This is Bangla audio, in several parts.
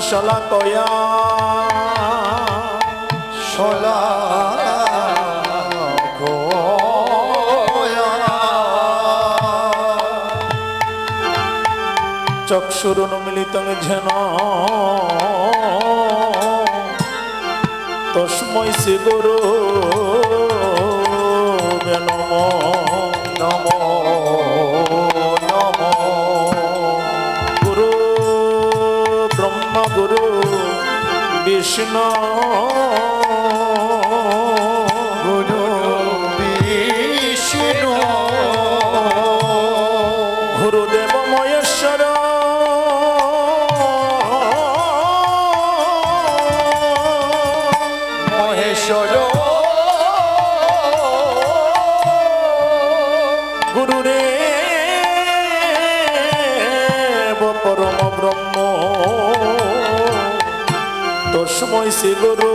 শলা কয়া শলা চক্ষুরুন্মিলিতং ঝেন তস্মৈ শ্রী গুরু নম নম। বিষ্ণু গুরু বিষ্ণু। গুরুদেব মহেশ্বর। মহেশ্বর। তস্মৈ শ্রী গুরু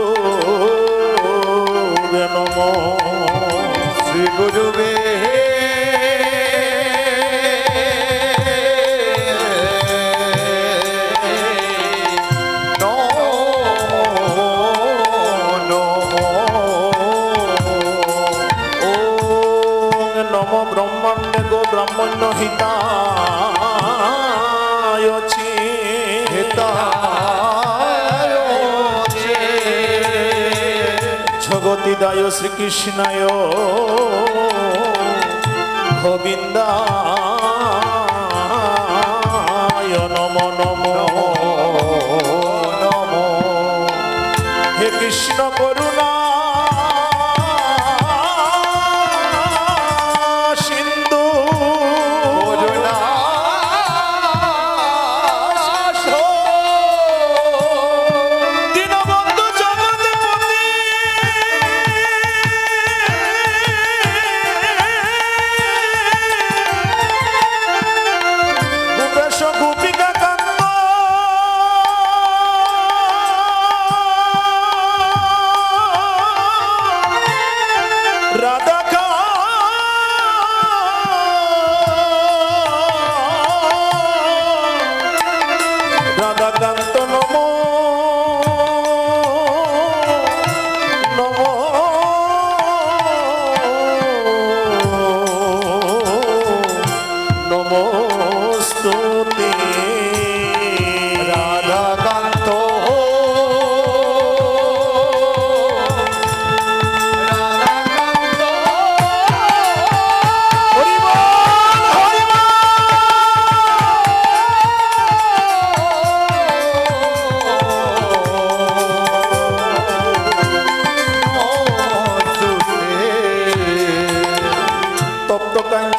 নম শ্রী গুরুবে নম ব্রহ্মাণ্ডে গো ব্রাহ্মণ্য হিতায়ছি জগতিদায় শ্রীকৃষ্ণায় গোবিন্দায় rata.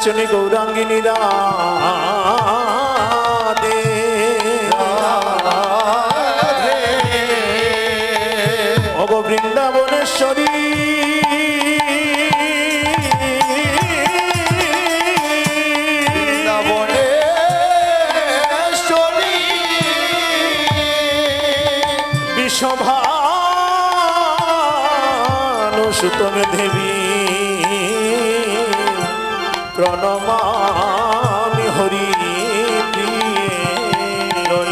তপ্ত কাঞ্চনী গৌরাঙ্গিনী রাধে প্রণমামি হরি বল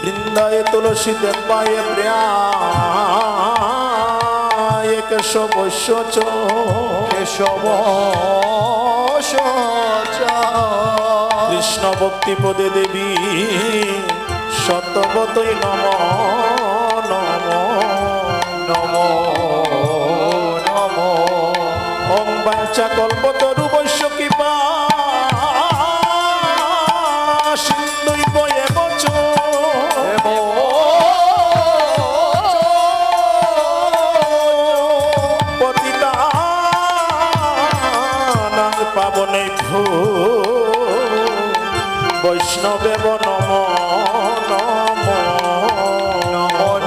বৃন্দায় তুলসী দেবায় প্রিয়ায় কেশব চ কেশব কৃষ্ণ ভক্তি পদে দেবী সত্যবতই নম নম নম নম। ওম বাঞ্চা কল্পতরু বিভু বৈষ্ণবে নম নম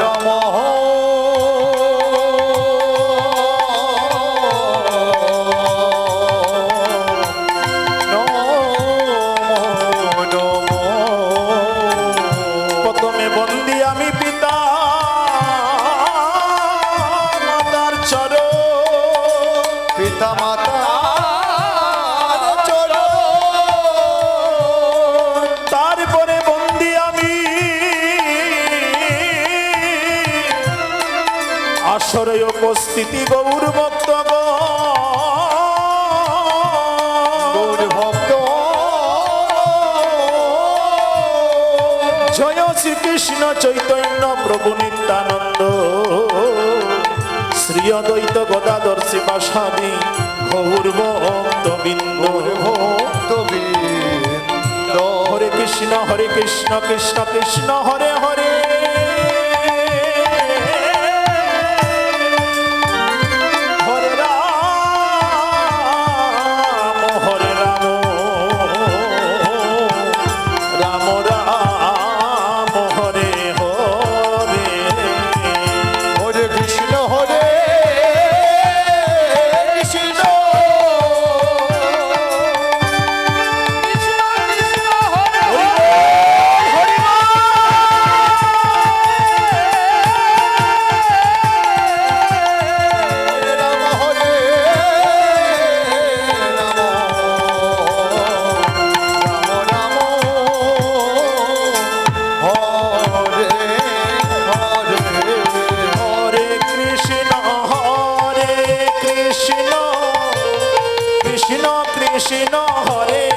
নম প্রথমে বন্দি আমি পিতা পিতা মাতা। আসরে উপস্থিতি গৌর ভক্ত গৌর ভক্ত। জয় শ্রীকৃষ্ণ চৈতন্য প্রভু নিত্যানন্দ। শ্রী অদ্বৈত গদাধর শিবাসাদি গৌর ভক্ত বিন্দ। ভক্ত হরে কৃষ্ণ হরে কৃষ্ণ কৃষ্ণ কৃষ্ণ হরে নহরে